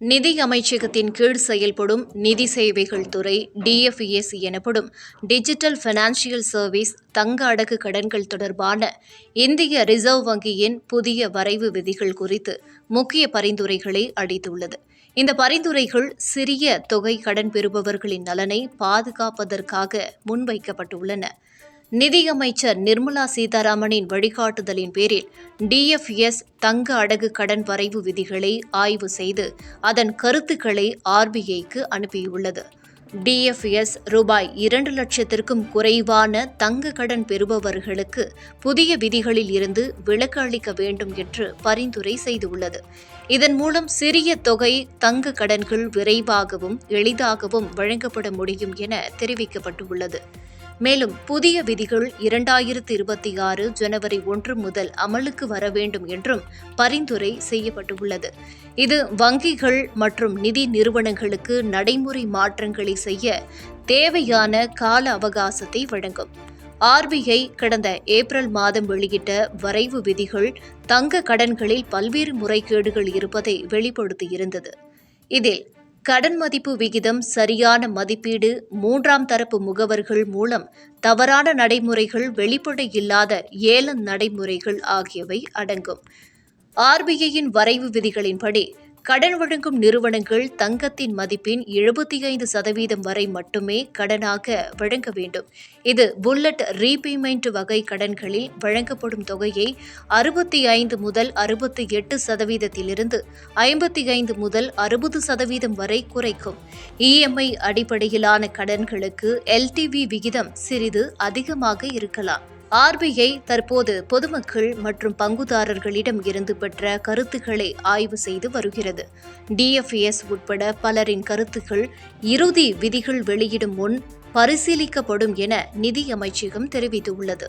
நிதி அமைச்சகத்தின் கீழ் செயல்படும் நிதி சேவைகள் துறை டிஎஃப்இஎஸ் எனப்படும் டிஜிட்டல் ஃபைனான்சியல் சர்வீஸ் தங்க அடகு கடன்கள் தொடர்பான இந்திய ரிசர்வ் வங்கியின் புதிய வரைவு விதிகள் குறித்து முக்கிய பரிந்துரைகளை அளித்துள்ளது. இந்த பரிந்துரைகள் சிறிய தொகை கடன் பெறுபவர்களின் நலனை பாதுகாப்பதற்காக முன்வைக்கப்பட்டுள்ளன. நிதியமைச்சர் நிர்மலா சீதாராமனின் வழிகாட்டுதலின் பேரில் டிஎஃப்எஸ் தங்க அடகு கடன் வரைவு விதிகளை ஆய்வு செய்து அதன் கருத்துக்களை ஆர்பிஐக்கு அனுப்பியுள்ளது. டிஎஃப்எஸ் ரூபாய் இரண்டு லட்சத்திற்கும் குறைவான தங்க கடன் பெறுபவர்களுக்கு புதிய விதிகளில் இருந்து விலக்கு அளிக்க வேண்டும் என்று பரிந்துரை செய்துள்ளது. இதன் மூலம் சிறிய தொகை தங்க கடன்கள் விரைவாகவும் எளிதாகவும் வழங்கப்பட முடியும் என தெரிவிக்கப்பட்டுள்ளது. மேலும் புதிய விதிகள் இரண்டாயிரத்து இருபத்தி ஆறு ஜனவரி ஒன்று முதல் அமலுக்கு வர வேண்டும் என்றும் பரிந்துரை செய்யப்பட்டுள்ளது. இது வங்கிகள் மற்றும் நிதி நிறுவனங்களுக்கு நடைமுறை மாற்றங்களை செய்ய தேவையான கால அவகாசத்தை வழங்கும். ஆர்பிஐ கடந்த ஏப்ரல் மாதம் வெளியிட்ட வரைவு விதிகள் தங்க கடன்களில் பல்வேறு முறைகேடுகள் இருப்பதை வெளிப்படுத்தியிருந்தது. இதில் கடன் மதிப்பு விகிதம் சரியான மதிப்பீடு மூன்றாம் தரப்பு முகவர்கள் மூலம் தவறான நடைமுறைகள் வெளிப்படை இல்லாத ஏல நடைமுறைகள் ஆகியவை அடங்கும். ஆர்பிஐயின் வரைவு விதிகளின்படி கடன் வழங்கும் நிறுவனங்கள் தங்கத்தின் மதிப்பின் எழுபத்தி ஐந்து சதவீதம் வரை மட்டுமே கடனாக வழங்க வேண்டும். இது புல்லட் ரீபேமெண்ட் வகை கடன்களில் வழங்கப்படும் தொகையை அறுபத்தி ஐந்து முதல் அறுபத்தி எட்டு சதவீதத்திலிருந்து ஐம்பத்தி ஐந்து முதல் அறுபது சதவீதம் வரை குறைக்கும். இஎம்ஐ அடிப்படையிலான கடன்களுக்கு எல்டிவி விகிதம் சிறிது அதிகமாக இருக்கலாம். ஆர்பிஐ தற்போது பொதுமக்கள் மற்றும் பங்குதாரர்களிடம் இருந்து பெற்ற கருத்துக்களை ஆய்வு செய்து வருகிறது. டிஎஃப்எஸ் உட்பட பலரின் கருத்துக்கள் இறுதி விதிகள் வெளியிடும் முன் பரிசீலிக்கப்படும் என நிதி அமைச்சகம் தெரிவித்துள்ளது.